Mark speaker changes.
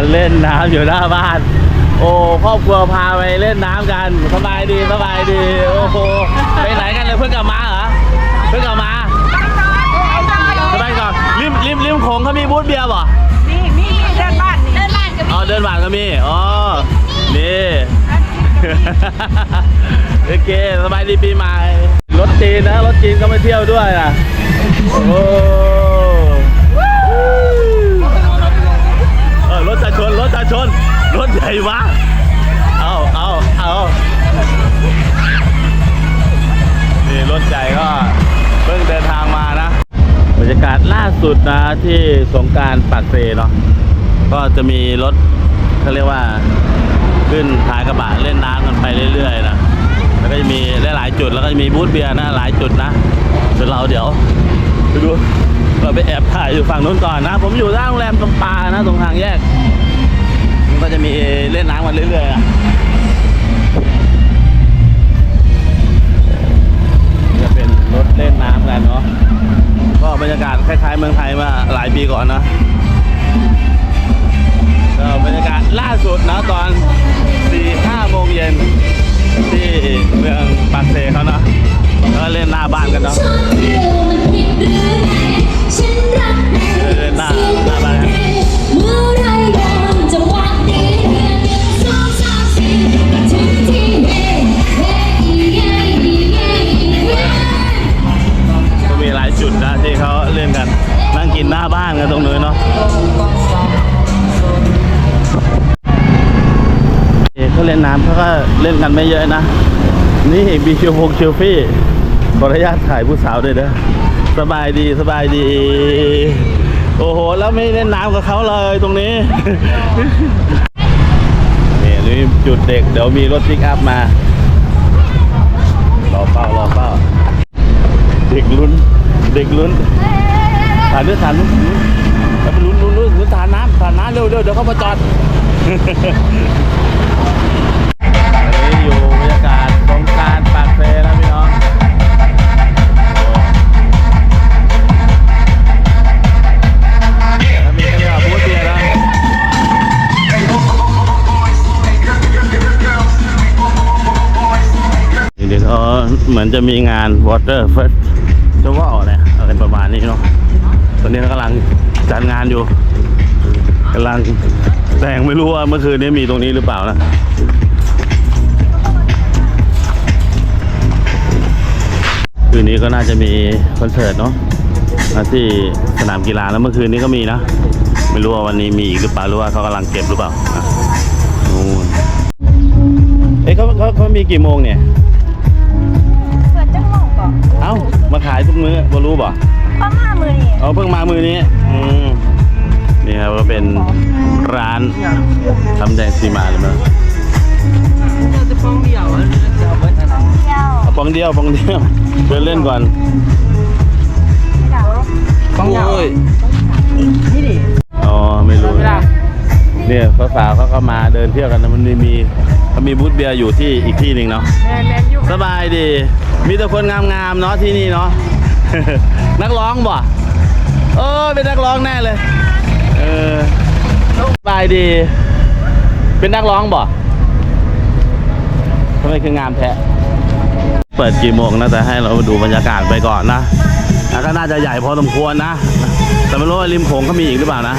Speaker 1: มาเล่นน้ำอยู่หน้าบ้าน โอ้ครอบครัวพาไปเล่นน้ำกันสบายดีสบายดี โอ้โหไปไหนกันเลยเพิ่งกลับมาเหรอเพิ่งกลับมาสบายก่อนริมริมริมโขงเขามีบูธเบียร์ป่ะ
Speaker 2: นี่มีเดินบ้านนี่เดินบ้านก็มี
Speaker 1: อ๋อเดินผ่านก็มีอ๋อนี่โอเคสบายดีปีใหม่รถจีนนะรถจีนก็มาเที่ยวด้วยนะโอ้เอ ชนรถจะชน รถใหญ่มาเอาเอาเอานี่รถใหญ่ก็เพิ่งเดินทางมานะบรรยากาศล่าสุดนะที่สงการปากเซเนาะก็จะมีรถเขาเรียกว่าขึ้นท้ายกระบะเล่นน้ำกันไปเรื่อยๆนะแล้วก็จะมีหลายจุดแล้วก็จะมีบูธเบียร์นะหลายจุดนะเดี๋ยวเราเดี๋ยวไปดูเราไปแอบถ่ายอยู่ฝั่งนู้นก่อนนะ ผมอยู่หน้าโรงแรมตรงปานะ ตรงทางแยก ก็จะมีเล่นน้ำกันเรื่อยๆนะจะเป็นรถเล่นน้ำกันเนาะก็บรรยากาศคล้ายๆเมืองไทยมาหลายปีก่อนนะก็บรรยากาศล่าสุดนะตอน 4 5 โมงเย็นที่เมืองปากเซเขาเนาะก็เล่นหน้าบ้านกันเนาะ
Speaker 3: เนาะเขา
Speaker 1: เล่นน้ำเขาก็เล่นกันไม่เยอะนะ นี่บีคิวพงคิวฟี่ขออนุญาตถ่ายผู้สาวด้วยนะสบายดีสบายดี โอ้โห แล้วไม่เล่นน้ำกับเขาเลยตรงนี้ นี่นี่จุดเด็ก เดี๋ยวมีรถพิกอัพมา รอเป้ารอเป้า เด็กลุ้น เด็กลุ้นถ่ายด้วยถ่ายลุ้น แล้วไปลุ้นลุ้นลุ้นลุ้นถ่ายน้ำถ่ายน้ำเร็วเร็วเดี๋ยวเขามาจอดอันนี้อยู่บรรยากาศสงการปากเซนะพี่น้องแล้วมีกันเรียกว่าบูธเบียร์นะเดี๋ยวเขาเหมือนจะมีงาน Water Festival อะไรอะไรประมาณนี้เนาะตอนนี้เขากำลัง จัดงานอยู่กำลังแต่งไม่รู้ว่าเมื่อคืนนี้มีตรงนี้หรือเปล่านะคืนนี้ก็น่าจะมีคอนเสิร์ตเนาะนะที่สนามกีฬาแล้วเมื่อคืนนี้ก็มีนะ ไม่รู้ว่าวันนี้มีอีกหรือเปล่าหรือว่าเขากำลังเก็บหรือเปล่าอะนู่นเอ้ยเขาเขาเขามีกี่โมงเนี่ย
Speaker 2: เปิดจังหวะก่อน
Speaker 1: เอ้ามาขายทุกมื้อบรู้ป่ะ
Speaker 2: ประมาณมือนี่
Speaker 1: เอาเพิ่งมามือนี้อืมนี่ครับก็เป็นร้านทำแดงซีมาเลยมั้ง
Speaker 2: เที่ยว
Speaker 1: เอาปองเดียวปองเดียวเดินเล่นก่อน
Speaker 2: ไม่ได้
Speaker 1: โอ้ยอ๋อไม่รู้เนี่ยสาวๆเขาก็มาเดินเที่ยวกันนะมันมีมีเขามีบูธเบียร์อยู่ที่อีกที่หนึ่งเนาะ
Speaker 2: แมนแมนอยู่
Speaker 1: สบายดี มีแต่คนงามๆเนาะที่นี่เนาะ นักร้องบ่เออเป็นนักร้องแน่เลย เออสบายดี เป็นนักร้องบ่ทำไมคืองามแท้เปิดกี่โมงนะแต่ให้เราดูบรรยากาศไปก่อนนะแล้วก็น่าจะใหญ่พอสมควรนะ แต่ไม่รู้ว่าริมโขงเขามีอีกหรือเปล่านะ